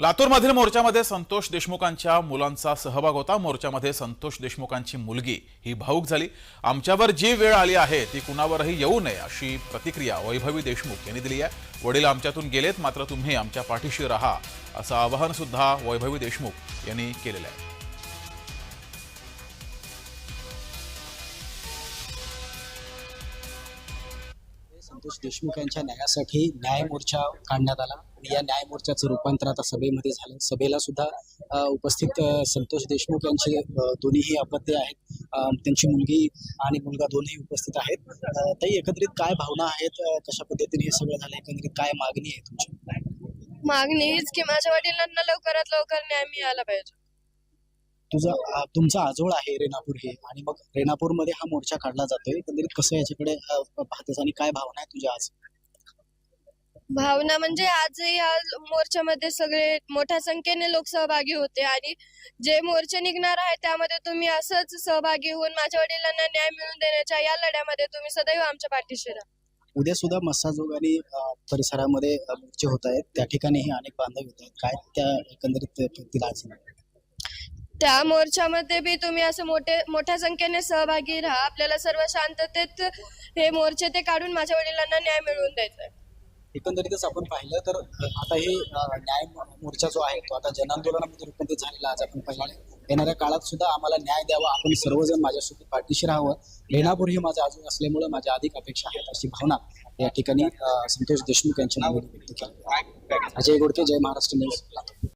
लातूरमधील मोर्चामध्ये संतोष देशमुखांच्या मुलांचा सहभाग होता. मोर्चामध्ये संतोष देशमुखांची मुलगी ही भाऊक झाली. आमच्यावर जी वेळ आली आहे ती कुणावरही येऊ नये अशी प्रतिक्रिया वैभवी देशमुख यांनी दिली आहे. वडील आमच्यातून गेलेत मात्र तुम्ही आमच्या पाठीशी राहा असं आवाहन सुद्धा वैभवी देशमुख यांनी केलेलं आहे. संतोष देशमुख यांच्या न्यायासाठी न्याय मोर्चा काढण्यात आला. आणि या न्याय मोर्चाचं रूपांतर आता सभेमध्ये झालं सभेला सुद्धा उपस्थित संतोष देशमुख यांचे दोन्हीही अपत्य आहेत. त्यांची मुलगी आणि मुलगा दोन्ही उपस्थित आहेत. ताई एकत्रित काय भावना आहेत? कशा पद्धतीने हे सगळं झालं एकंदरीत काय मागणी आहे तुमची? मागणी हीच की माझ्या वडिलांना लवकरात लवकर न्याय मिळाला पाहिजे. तुझा तुमचा आजोळ आहे रेणापूर हे आणि मग रेणापूरमध्ये हा मोर्चा काढला जातोय. एकंदरीत कसं याच्याकडे पाहतेस आणि काय भावना आहे तुझ्या आज? भावना म्हणजे आजही या मोर्चामध्ये सगळे मोठ्या संख्येने लोक सहभागी होते आणि जे मोर्चे निघणार आहे त्यामध्ये तुम्ही असंच सहभागी होऊन माझ्या वडिलांना न्याय मिळवून देण्याच्या या लढ्यामध्ये तुम्ही सदैव आमच्या पाठीशी राहा. उद्या सुद्धा मस्साजोग आणि परिसरामध्ये मोर्चे होत आहेत. त्या ठिकाणीही अनेक बांधव येत आहेत. काय त्या एकंदरीत आज त्या मोर्चामध्ये बी तुम्ही असं मोठे मोठ्या संख्येने सहभागी राहा. आपल्याला सर्व शांततेत हे मोर्चे ते काढून माझ्या वडिलांना न्याय मिळवून द्यायचा आहे एकंदरीतच आपण पाहिलं तर आता हे न्याय मोर्चा जो आहे तो आता जनआंदोलनामध्ये रूपांतरित झालेला आज आपण पाहिला येणाऱ्या काळात सुद्धा आम्हाला न्याय द्यावा. आपण सर्वजण माझ्यासोबत पाठीशी राहावं. रेणापूर हे माझं अजून असल्यामुळे माझ्या अधिक अपेक्षा आहेत अशी भावना या ठिकाणी संतोष देशमुख यांच्या नावाने व्यक्त केली अजय गोडके जय महाराष्ट्र न्यूज.